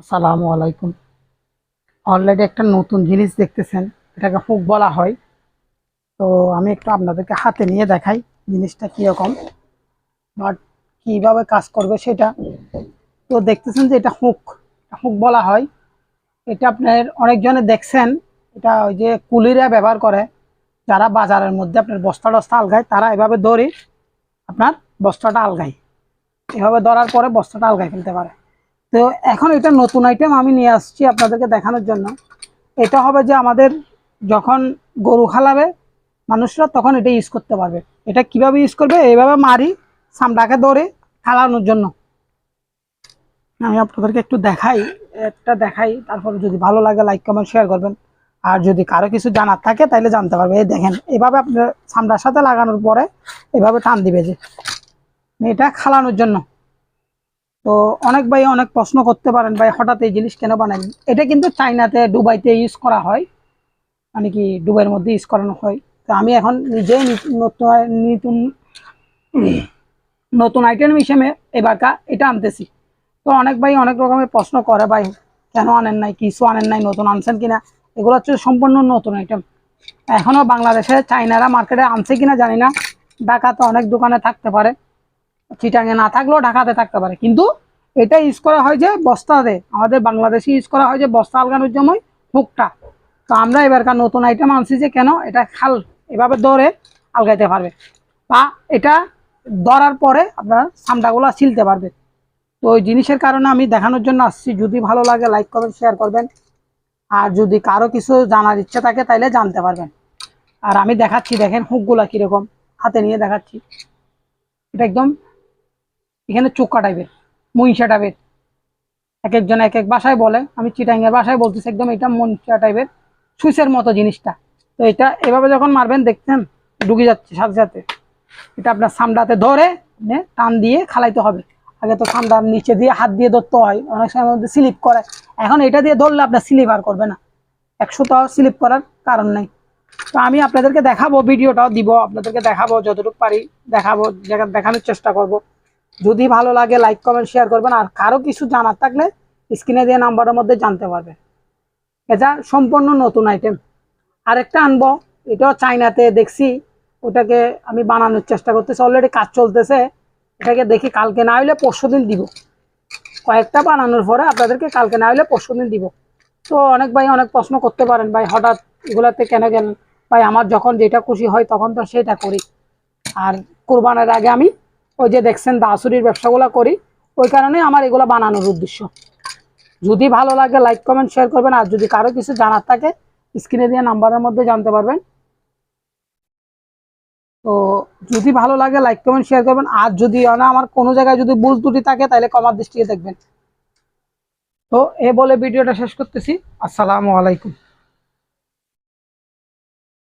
আসসালামু আলাইকুম। অলরেডি একটা নতুন জিনিস দেখতেছেন, এটাকে হুক বলা হয়। তো আমি একটু আপনাদেরকে হাতে নিয়ে দেখাই জিনিসটা কীরকম, বাট কীভাবে কাজ করবে সেটা। তো দেখতেছেন যে এটা হুক হুক বলা হয়। এটা আপনার অনেকজনে দেখছেন, এটা ওই যে কুলিরা ব্যবহার করে। যারা বাজারের মধ্যে আপনার বস্তা টস্তা আলগায়, তারা এভাবে ধরে আপনার বস্তাটা আলগায়। এভাবে ধরার পরে বস্তাটা আলগায় ফেলতে পারে। তো এখন এটা নতুন আইটেম আমি নিয়ে আসছি আপনাদেরকে দেখানোর জন্য। এটা হবে যে আমাদের যখন গরু খালাবে, মানুষরা তখন এটা ইউজ করতে পারবে। এটা কীভাবে ইউজ করবে? এইভাবে মারি সামটাকে ধরে খালানোর জন্য। আমি আপনাদেরকে একটু দেখাই, একটা দেখাই, তারপর যদি ভালো লাগে লাইক কমেন্ট শেয়ার করবেন। আর যদি কারও কিছু জানার থাকে তাহলে জানতে পারবে। এই দেখেন, এভাবে আপনার সামটার সাথে লাগানোর পরে এভাবে টান দিবে যে, এটা খালানোর জন্য। তো অনেক ভাই অনেক প্রশ্ন করতে পারেন, ভাই, হঠাৎ এই জিনিস কেন বানাই এটা কিন্তু চাইনাতে দুবাইতে ইউজ করা হয়। মানে কি, দুবাইয়ের মধ্যে ইউজ করানো হয়। তো আমি এখন নিজেই নতুন নতুন আইটেম হিসেবে এবারকা এটা আনতেছি। তো অনেক ভাই অনেক রকমের প্রশ্ন করে, ভাই, কেন আনেন নাই? কিছু আনেন নাই? নতুন আনছেন কিনা? এগুলো হচ্ছে সম্পূর্ণ নতুন আইটেম এখনও বাংলাদেশে চাইনারা মার্কেটে আনছে কিনা জানি না। ঢাকাতে অনেক দোকানে থাকতে পারে। চিটাঙে না থাকলেও ঢাকাতে থাকতে পারে। কিন্তু এটা ইউজ করা হয় যে বস্তাতে। আমাদের বাংলাদেশে ইউজ করা হয় যে বস্তা আলগানোর জন্যই হুকটা তো আমরা এবারকার নতুন আইটেম আনছি যে কেন এটা খাল এভাবে ধরে আলগাইতে পারবে। বা এটা ধরার পরে আপনার সামটাগুলো ছিলতে পারবে। তো ওই জিনিসের কারণে আমি দেখানোর জন্য আসছি। যদি ভালো লাগে লাইক করবেন শেয়ার করবেন। আর যদি কারও কিছু জানার ইচ্ছে থাকে তাইলে জানতে পারবেন। আর আমি দেখাচ্ছি, দেখেন হুকগুলা কীরকম। হাতে নিয়ে দেখাচ্ছি। এটা একদম এখানে চোক্কা টাইপের মহিষা টাইপের এক একজন এক এক বাসায় বলে, আমি চিটাঙ্গের বাসায় বলতেছি, একদম এটা মহিষা টাইপের সুইচের মতো জিনিসটা। তো এটা এভাবে যখন মারবেন, দেখছেন, ঢুকে যাচ্ছে সাথে সাথে। এটা আপনার সামডাতে ধরে টান দিয়ে খালাইতে হবে। আগে তো সামডার নিচে দিয়ে হাত দিয়ে ধরতে হয়। অনেক সময় মধ্যে স্লিপ করে। এখন এটা দিয়ে ধরলে আপনার স্লিপ আর করবে না। একশো তো স্লিপ করার কারণ নেই। তো আমি আপনাদেরকে দেখাবো, ভিডিওটাও দিব, আপনাদেরকে দেখাবো, যতটুকু পারি দেখাবো দেখানোর চেষ্টা করব। যদি ভালো লাগে লাইক কমেন্ট শেয়ার করবেন। আর কারও কিছু জানার থাকলে স্ক্রিনে দিয়ে নাম্বারের মধ্যে জানতে পারবে। এটা সম্পূর্ণ নতুন আইটেম আরেকটা আনব, এটাও চাইনাতে দেখছি। ওটাকে আমি বানানোর চেষ্টা করতেছি। অলরেডি কাজ চলতেছে। এটাকে দেখি কালকে না হলে পরশু দিন দিব। কয়েকটা বানানোর পরে আপনাদেরকে কালকে না হলে পরশু দিন দিব। তো অনেক ভাই অনেক প্রশ্ন করতে পারেন, ভাই, হঠাৎ এগুলাতে কেন গেলেন? ভাই, আমার যখন যেটা খুশি হয় তখন তো সেটা করি। আর কোরবানের আগে আমি ওই যে দেখছেন দাসুরির ব্যবসাগুলো করি, ওই কারণে আমার এগুলো বানানোর উদ্দেশ্য। যদি ভালো লাগে লাইক কমেন্ট শেয়ার করবেন, আর যদি কারও কিছু জানার থাকে স্ক্রিনে দিয়ে নাম্বারের মধ্যে জানতে পারবেন। তো যদি ভালো লাগে লাইক কমেন্ট শেয়ার করবেন, আর যদি না, আমার কোনো জায়গায় যদি ভুল ত্রুটি থাকে, তাহলে কমার দৃষ্টিতে দেখবেন। তো এ বলে ভিডিওটা শেষ করতেছি। আসসালামু আলাইকুম।